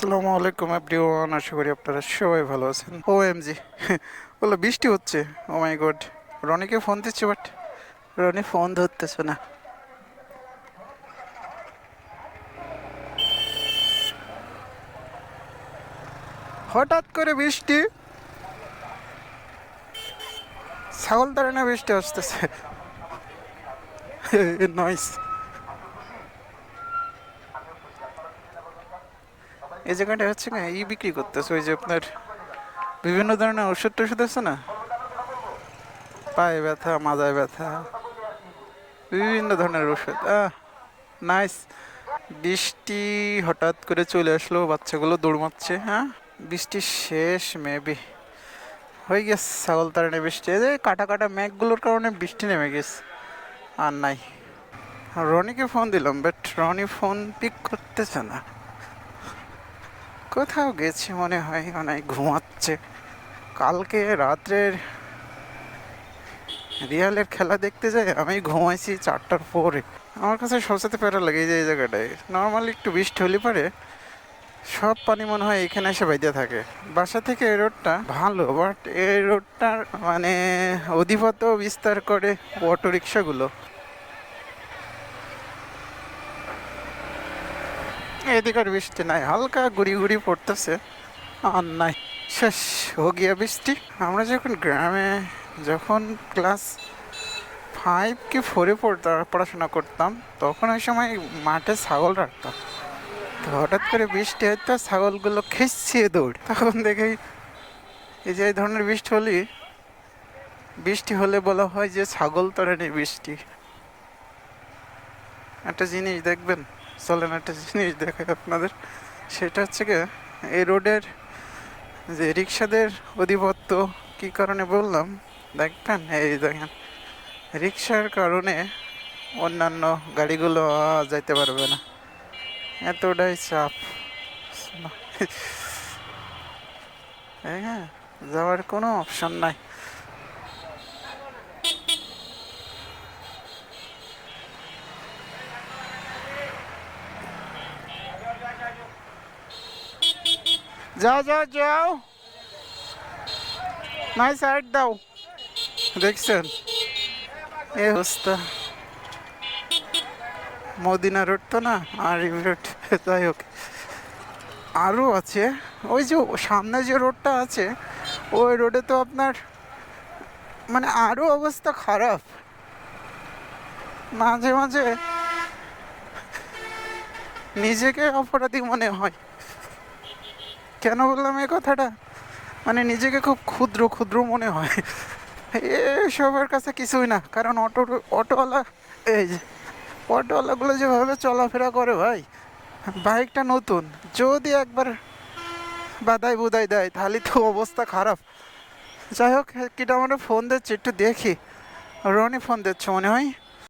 আসসালামু আলাইকুম এভরিওয়ান, আশা করি আপনারা সবাই ভালো আছেন। ও এম জি বলল বৃষ্টি হচ্ছে? ও মাই গড রনিকে ফোন দিচ্ছি বাট রনি ফোন ধরতেছে না। হঠাৎ করে বৃষ্টি। ছাগল তারে না বৃষ্টি আসতেছে। নয়স এই জায়গাটা হচ্ছে না ই বিক্রি করতেছে, ওই যে আপনার বিভিন্ন ধরনের ওষুধ টষুধ আছে না? পায়ে ব্যথা, মাজায় ব্যথা, বিভিন্ন ধরনের ওষুধ, আহ নাইস বৃষ্টি হঠাৎ করে চলে আসলো, বাচ্চাগুলো দৌড়মাচ্ছে হ্যাঁ? বৃষ্টি শেষ মেবি হয়ে গেছে ছাগল তারণে বৃষ্টি। এই যে কাটা কাটা মেঘগুলোর কারণে বৃষ্টি নেমে গেছে। আর নাই। রনিকে ফোন দিলাম বাট রনি ফোন পিক করতেছে না। কোথাও গেছে মনে হয়, অনেক ঘুমাচ্ছে। কালকে রাত্রের রিয়ালের খেলা দেখতে যাই, আমি ঘুমাইছি চারটার পরে। আমার কাছে সবসাথে প্যারা লাগে এই যে এই জায়গাটায়। নর্মালি একটু বৃষ্টি হলে পারে সব পানি মনে হয় এখানে এসে বাইতে থাকে। বাসা থেকে এই রোডটা ভালো বাট এই রোডটার মানে অধিপত্য বিস্তার করে অটো রিক্সাগুলো এদিকে আর বৃষ্টি নাই, হালকা গুড়ি গুড়ি পড়তেছে। আর নাই, শেষ হো গিয়া বৃষ্টি। আমরা যখন গ্রামে, যখন ক্লাস ফাইভ কি ফোরে পড়তাম পড়াশোনা করতাম, তখন ওই সময় মাঠে ছাগল রাখতাম। তো হঠাৎ করে বৃষ্টি হতো ছাগলগুলো খেসছিয়ে দৌড়। তখন দেখি, এই যে এই ধরনের বৃষ্টি হলে বৃষ্টি হলে বলা হয় যে ছাগল তরানি বৃষ্টি। একটা জিনিস দেখবেন চলেন একটা জিনিস দেখাই আপনাদের। সেটা হচ্ছে গিয়ে, এই রোডের যে রিক্সাদের অধিপত্য, কী কারণে বললাম? দেখবেন, এই দেখেন রিক্সার কারণে অন্যান্য গাড়িগুলো যাইতে পারবে না। এতটাই চাপ। হ্যাঁ যাওয়ার কোনো অপশন নাই। যাও যাও যাও। নাই সাইড দাও। দেখছেন? এ অবস্থা। মদিনা রোড তো না? আর রোড, যাই হোক। আরও আছে। ওই যে সামনে যে রোডটা আছে, ওই রোডে তো আপনার মানে আরও অবস্থা খারাপ। মাঝে মাঝে নিজেকে অপরাধী মনে হয়। কেন বললাম এই কথাটা? মানে নিজেকে খুব ক্ষুদ্র ক্ষুদ্র মনে হয়। এ সবার কাছে কিছুই না, কারণ অটো, অটোওয়ালা, এই যে, অটোওয়ালাগুলো যেভাবে চলাফেরা করে ভাই, বাইকটা নতুন, যদি একবার বাদাই বুদাই দেয়, তাহলে তো অবস্থা খারাপ। যাই হোক, কিটা আমার ফোন দিচ্ছে, একটু দেখি। রনি ফোন দিচ্ছে, মনে হয়?